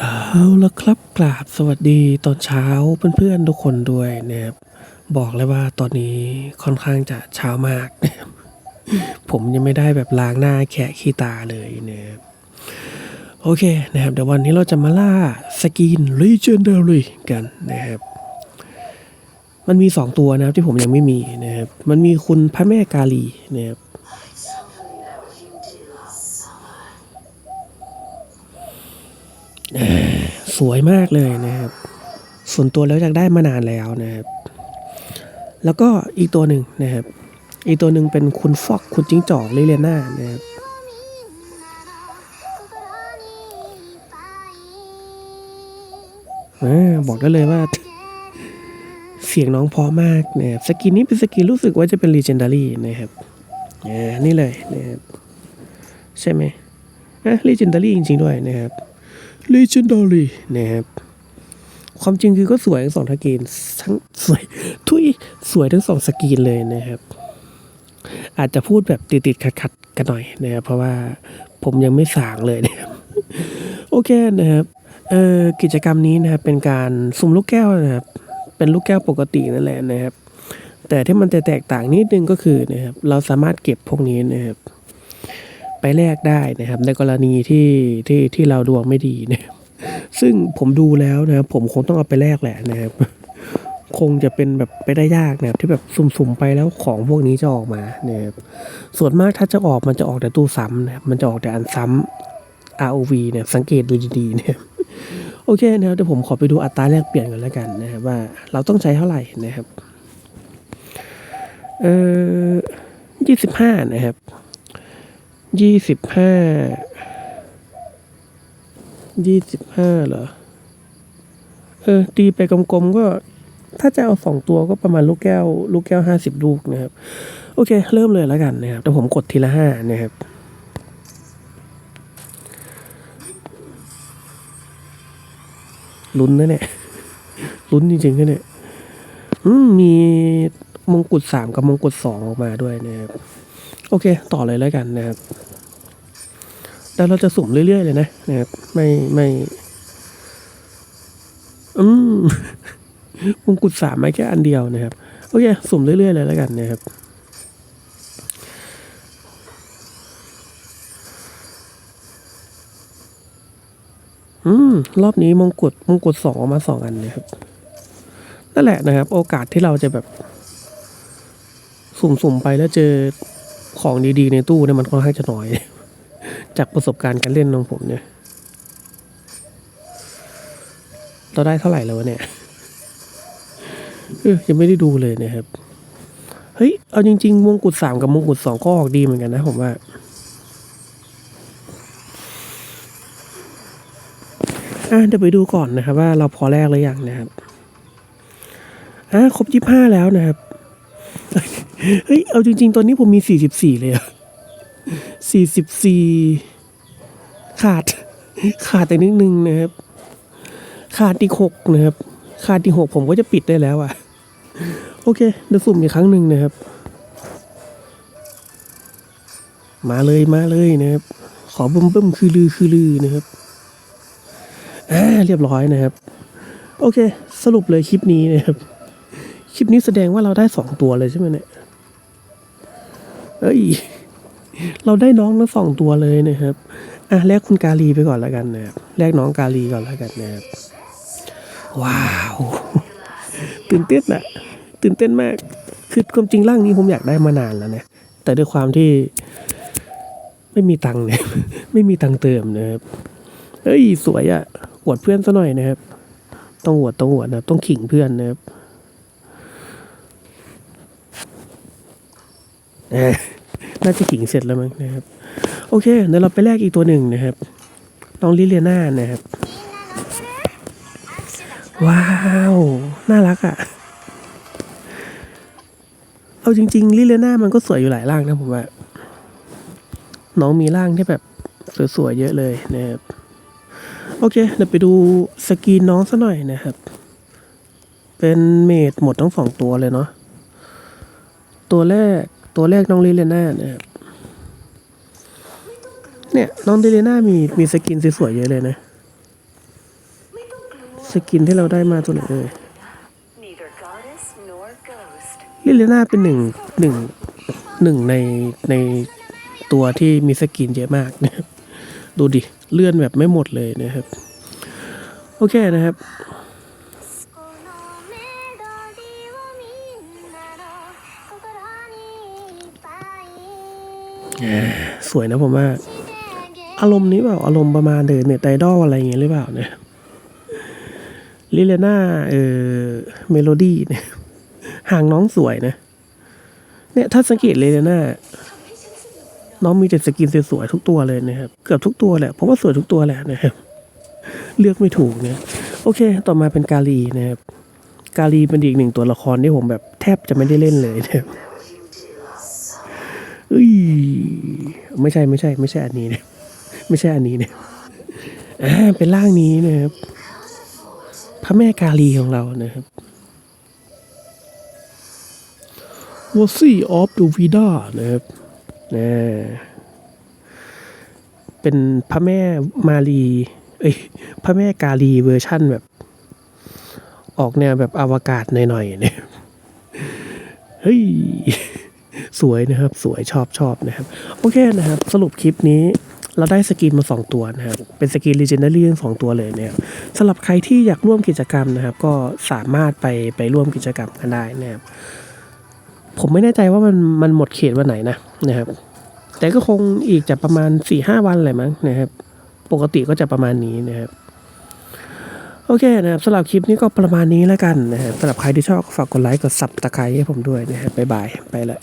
เอาละครับกราบสวัสดีตอนเช้าเพื่อนๆทุกคนด้วยนะครับบอกเลยว่าตอนนี้ค่อนข้างจะเช้ามากนะครับผมยังไม่ได้แบบล้างหน้าแขะขี้ตาเลยนะครับโอเคนะครับเดี๋ยววันนี้เราจะมาล่าสกิน Legendary กันนะครับ มันมีสองตัวนะครับที่ผมยังไม่มีนะครับมันมีคุณพระแม่กาลีนะครับ สวยมากเลยนะครับ ส่วนตัวแล้วอยากได้มานานแล้วนะครับ แล้วก็อีกตัวหนึ่งนะครับ อีกตัวหนึ่งเป็นคุณฟอกคุณจิ้งจอกลิเลียนานะครับอบอกได้เลยว่า เสียงน้องเพราะมากนะครับสกินนี้เป็นสกินรู้สึกว่าจะเป็น Legendary นะครับนี่เลยนะครับใช่ไหมอะ Legendary จริง ๆ ด้วยนะครับ Legendary นะครับ ความจริงคือก็สวยทั้งสองสกรีนทั้งสวยทุยสวยทั้งสองสกรีนเลยนะครับ อาจจะพูดแบบติดๆขัดๆกันหน่อยนะครับ เพราะว่าผมยังไม่สางเลยนะครับ โอเคนะครับเอ่อกิจกรรมนี้นะครับเป็นการสุ่มลูกแก้วนะครับ เป็นลูกแก้วปกตินั่นแหละนะครับ แต่ที่มันจะแตกต่างนิดนึงก็คือนะครับ เราสามารถเก็บพวกนี้นะครับ ไปแลกได้นะครับ ในกรณีที่ที่ที่เราดวงไม่ดีนะครับซึ่งผมดูแล้วนะครับผมคงต้องเอาไปแลกแหละนะครับ คงจะเป็นแบบไปได้ยากนะครับที่แบบสุ่มๆไปแล้วของพวกนี้จะออกมานะครับส่วนมากถ้าจะออกมันจะออกแต่ตู้ซ้ำนะครับมันจะออกแต่อันซ้ำ ROV เนี่ยสังเกตดูดีๆเนะครับโอเคนะครับเดี๋ยวผมขอไปดูอัตราแลกเปลี่ยนกันแล้วกันนะครับว่าเราต้องใช้เท่าไหร่นะครับ เอ่อยี่สิบห้านะครับ ยี่สิบห้า ยี่สิบห้าเหรอ เออ ตีไปกลมๆก็ ถ้าจะเอาสองตัวก็ประมาณลูกแก้ว ลูกแก้วห้าสิบลูกนะครับ โอเค เริ่มเลยแล้วกันนะครับ แต่ผมกดทีละห้านะครับลุ้นนะเนี่ยลุ้นจริงๆนะเนี่ยอืมมีมงกุฎสามกับมงกุฎสองออกมาด้วยนะครับ โอเค ต่อเลยแล้วกันนะครับ แล้วเราจะสุ่มเรื่อย ๆ เลยนะนะครับ ไม่ไม่อืมมงกุฎสามมาแค่อันเดียวนะครับ โอเค สุ่มเรื่อย ๆ เลยแล้วกันนะครับอืมรอบนี้มงกุฎมงกุฎสองออกมาสองอันนะครับนั่นแหละนะครับ โอกาสที่เราจะแบบ สุ่มๆไปแล้วเจอของดีๆในตู้เนี่ยมันค่อนข้างจะน้อย จากประสบการณ์การเล่นของผมเนี่ย เราได้เท่าไหร่แล้วเนี่ยเออยังไม่ได้ดูเลยนะครับ เฮ้ย เอาจริงๆมงกุฎสามกับมงกุฎสองก็ออกดีเหมือนกันนะผมว่า อะเดี๋ยวไปดูก่อนนะครับ ว่าเราพอแรกหรือยังนะครับ อะครบยี่ห้าแล้วนะครับ เฮ้ย เอาจริง ๆ ตอนนี้ผมมีสี่สิบสี่เลยอะ สี่สิบสี่ขาด ขาดแต่นิดนึงนะครับ ขาดอีกหกนะครับ ขาดอีกหกผมก็จะปิดได้แล้วอะโอเคเดี๋ยวสุ่มอีกครั้งหนึ่งนะครับ มาเลยมาเลยนะครับ ขอบึ้มบึ้มคือลือคือลือนะครับอ่าเรียบร้อยนะครับ โอเค สรุปเลยคลิปนี้นะครับ คลิปนี้แสดงว่าเราได้สองตัวเลยใช่ไหมเนี่ยเอ้ย เราได้น้องทั้งสองตัวเลยนะครับอะแลกคุณกาลีไปก่อนแล้วกันนะครับแลกน้องกาลีก่อนแล้วกันนะครับว้าวตื่นเต้นอะตื่นเต้นมากคือความจริงร่างนี้ผมอยากได้มานานแล้วนะแต่ด้วยความที่ไม่มีตังค์เนี่ยไม่มีตังค์เติมนะครับเอ้ยสวยอะอวดเพื่อนซะหน่อยนะครับ ต้องอวดต้องอวดนะต้องขิงเพื่อนนะครับเอ่อ น่าจะขิงเสร็จแล้วมั้งนะครับ โอเคเดี๋ยวเราไปแลกอีกตัวหนึ่งนะครับน้องลิเลียนานะครับ ว้าว น่ารักอะ่ะ เอาจริง ๆ ลิเลียนามันก็สวยอยู่หลายร่างนะผมว่า น้องมีร่างที่แบบสวยๆเยอะเลยนะครับ โอเค เดี๋ยวไปดูสกีนน้องซะหน่อยนะครับ เป็นเมดหมดทั้งสองตัวเลยเนาะตัวแรก ตัวแรกน้องลิเลน่านะครับเนี่ยน้องลิเลน่ามีมีสกินสวยๆเยอะเลยนะ สกินที่เราได้มาตัวไหนเอ่ยลิเลน่าเป็นหนึ่งหนึ่งหนึ่งในในตัวที่มีสกินเยอะมากนะครับดูดิ เลื่อนแบบไม่หมดเลยนะครับ โอเคนะครับ สวยนะผมว่า อารมณ์นี้เปล่า อารมณ์ประมาณเดินเน็ตไอดอลอะไรอย่างเงี้ยหรือเปล่าเนี่ยลิเลน่าเออเมโลดี้เนี่ยห่างน้องสวยนะ เนี่ยถ้าสังเกตลิเลน่าน้องมีแต่สกินสวยๆทุกตัวเลยนะครับ เกือบทุกตัวแหละเพราะว่าสวยทุกตัวแหละนะครับ เลือกไม่ถูกนะโอเค ต่อมาเป็นกาลีนะครับ กาลีเป็นอีกหนึ่งตัวละครที่ผมแบบแทบจะไม่ได้เล่นเลยนะครับ เอ้ยไม่ใช่ไม่ใช่ ไม่ใช่อันนี้นะไม่ใช่อันนี้นะอ่าเป็นร่างนี้นะครับ พระแม่กาลีของเรานะครับวอซี่ออฟดูวีดานะครับนะเป็นพระแม่มารีเอ้ย พระแม่กาลีเวอร์ชั่นแบบ ออกแนวแบบอวกาศหน่อยๆเนี่ยเฮ้ย สวยนะครับ สวยชอบชอบนะครับ โอเคนะครับ สรุปคลิปนี้เราได้สกินมาสองตัวนะครับ เป็นสกิน Legendary ทั้งสองตัวเลยนะครับสำหรับใครที่อยากร่วมกิจกรรมนะครับ ก็สามารถไปไปร่วมกิจกรรมกันได้นะครับ ผมไม่แน่ใจว่ามันมันหมดเขตวันไหนนะนะครับ แต่ก็คงอีกจะประมาณ4ี่ห้าวันแหละมั้งนะครับ ปกติก็จะประมาณนี้นะครับโอเคนะครับสำหรับคลิปนี้ก็ประมาณนี้แล้วกันนะครับสำหรับใครที่ชอบฝากกดไลค์กดซับตะไคร้ให้ผมด้วยนะครับบ๊ายบาย ไปแล้ว